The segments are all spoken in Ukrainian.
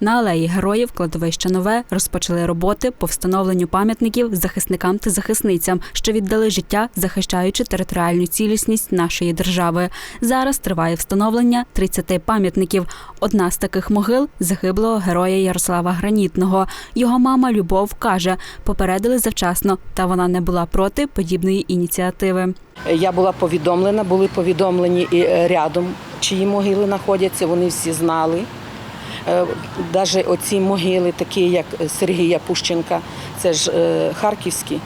На алеї героїв кладовища нове розпочали роботи по встановленню пам'ятників захисникам та захисницям, що віддали життя, захищаючи територіальну цілісність нашої держави. Зараз триває встановлення 30 пам'ятників. Одна з таких могил загиблого героя Ярослава Гранітного. Його мама Любов каже, попередили завчасно, та вона не була проти подібної ініціативи. Я була повідомлена, були повідомлені і е, рядом, чиї могили знаходяться, вони всі знали. Навіть оці могили, такі як Сергія Пущенка, це ж е, харківські,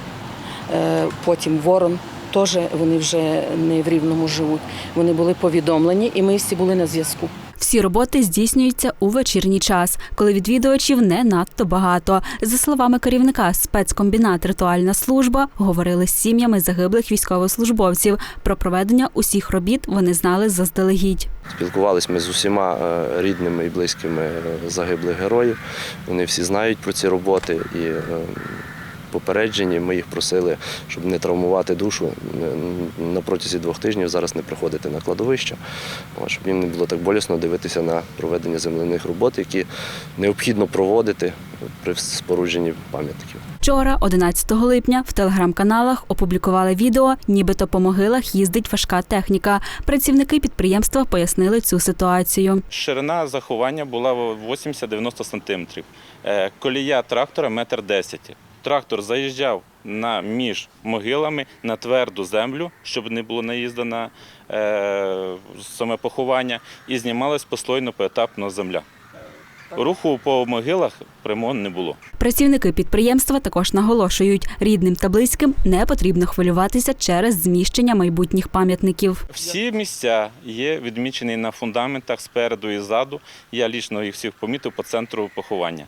е, потім Ворон, теж вони вже не в Рівному живуть. Вони були повідомлені, і ми всі були на зв'язку. Всі роботи здійснюються у вечірній час, коли відвідувачів не надто багато. За словами керівника спецкомбінат Ритуальна служба говорили з сім'ями загиблих військовослужбовців. Про проведення усіх робіт вони знали заздалегідь. Спілкувалися ми з усіма е, рідними і близькими загиблих героїв. Вони всі знають про ці роботи і е, попереджені. Ми їх просили, щоб не травмувати душу е, на протязі двох тижнів зараз не приходити на кладовище, щоб їм не було так болісно дивитися на проведення земляних робот, які необхідно проводити при спорудженні пам'ятників. Вчора, 11 липня, в телеграм-каналах опублікували відео, нібито по могилах їздить важка техніка. Працівники підприємства пояснили цю ситуацію. Ширина заховання була 80-90 см. Е, Колія трактора метр 10 Трактор заїжджав на між могилами на тверду землю, щоб не було наїзду на е, саме поховання, і знімалась послойно поетапно земля. Руху по могилах прямого не було. Працівники підприємства також наголошують, рідним та близьким не потрібно хвилюватися через зміщення майбутніх пам'ятників. Всі місця є відмічені на фундаментах спереду і ззаду. Я лічно їх всіх помітив по центру поховання.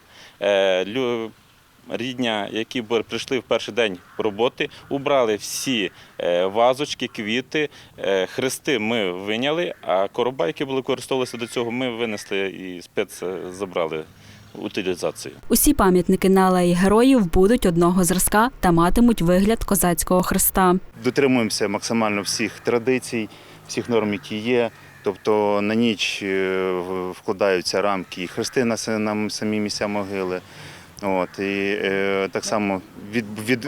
Рідня, які б прийшли в перший день роботи, убрали всі е, вазочки, квіти, е, хрести ми виняли, а короба, які були використовувалися до цього, ми винесли і спец е, забрали утилізацію. Усі пам'ятники на алеї героїв будуть одного зразка та матимуть вигляд козацького хреста. дотримуємося максимально всіх традицій, всіх норм, які є. Тобто на ніч вкладаються рамки і хрести на самі місця могили. От, і е, так само від, від,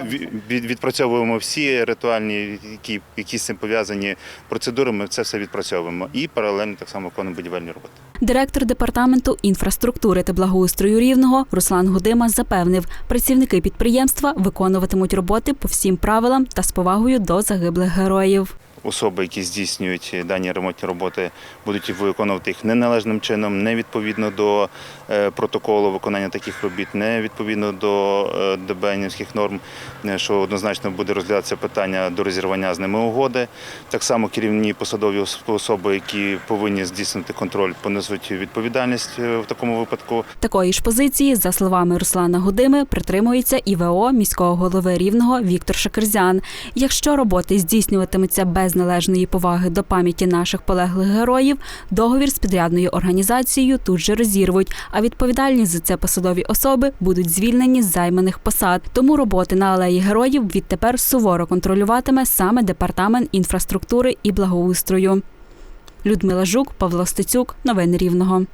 від, відпрацьовуємо всі ритуальні, які, які з цим пов'язані процедури, ми це все відпрацьовуємо. І паралельно так само виконуємо будівельні роботи. Директор департаменту інфраструктури та благоустрою рівного Руслан Гудима запевнив, працівники підприємства виконуватимуть роботи по всім правилам та з повагою до загиблих героїв. Особи, які здійснюють дані ремонтні роботи, будуть виконувати їх неналежним чином, не відповідно до е, протоколу виконання таких робіт, не відповідно до е, ДБНівських норм, е, що однозначно буде розглядатися питання до розірвання з ними угоди. Так само керівні посадові особи, які повинні здійснити контроль, понесуть відповідальність в такому випадку. Такої ж позиції, за словами Руслана Гудими, притримується і ВО міського голови рівного Віктор Шакерзян. Якщо роботи здійснюватимуться належної поваги до пам'яті наших полеглих героїв, договір з підрядною організацією тут же розірвуть. А відповідальні за це посадові особи будуть звільнені з займаних посад. Тому роботи на алеї героїв відтепер суворо контролюватиме саме департамент інфраструктури і благоустрою. Людмила Жук, Павло Стецюк, новини Рівного.